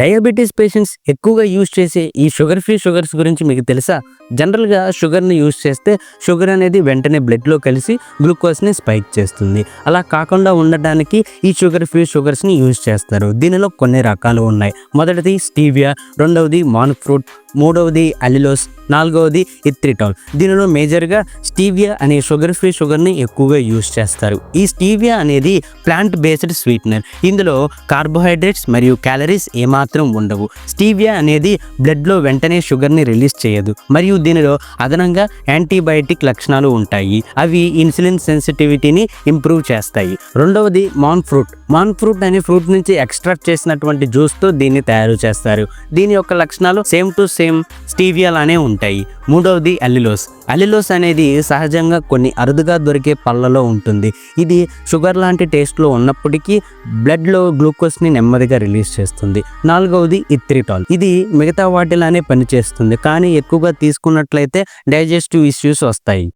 Diabetes patients ఎక్కువగా use చేసే ఈ షుగర్ ఫ్రీ షుగర్స్ గురించి మీకు తెలుసా? జనరల్గా షుగర్ని యూజ్ చేస్తే షుగర్ అనేది వెంటనే బ్లడ్లో కలిసి గ్లూకోజ్ని స్పైక్ చేస్తుంది. అలా కాకుండా ఉండటానికి ఈ షుగర్ ఫ్రీ షుగర్స్ని యూజ్ చేస్తారు. దీనిలో కొన్ని రకాలు ఉన్నాయి. మొదటిది స్టీవియా రెండవది మాన్ ఫ్రూట్ మూడవది అలిలోస్ నాలుగవది ఇత్రిటాల్. దీనిలో మేజర్గా స్టీవియా అనే షుగర్ ఫ్రీ షుగర్ని ఎక్కువగా యూజ్ చేస్తారు. ఈ స్టీవియా అనేది ప్లాంట్ బేస్డ్ స్వీట్నర్. ఇందులో కార్బోహైడ్రేట్స్ మరియు క్యాలరీస్ ఏమాత్రం ఉండవు. స్టీవియా అనేది బ్లడ్లో వెంటనే షుగర్ని రిలీజ్ చేయదు. మరియు దీనిలో అదనంగా యాంటీబయాటిక్ లక్షణాలు ఉంటాయి. అవి ఇన్సులిన్ సెన్సిటివిటీని ఇంప్రూవ్ చేస్తాయి. రెండవది మాన్ ఫ్రూట్. మాన్ ఫ్రూట్ అనే ఫ్రూట్ నుంచి ఎక్స్ట్రాక్ట్ చేసినటువంటి జ్యూస్తో దీన్ని తయారు చేస్తారు. దీని యొక్క లక్షణాలు సేమ్ టు సేమ్ స్టీవియాలానే ఉంటాయి. మూడవది అల్లిలోస్. అల్లిలోస్ అనేది సహజంగా కొన్ని అరుదుగా దొరికే పళ్ళలో ఉంటుంది. ఇది షుగర్ లాంటి టేస్ట్లో ఉన్నప్పటికీ బ్లడ్లో గ్లూకోజ్ని నెమ్మదిగా రిలీజ్ చేస్తుంది. నాలుగవది ఇత్రిటాల్. ఇది మిగతా వాటిలానే పనిచేస్తుంది. కానీ ఎక్కువగా తీసుకున్నట్లయితే డైజెస్టివ్ ఇష్యూస్ వస్తాయి.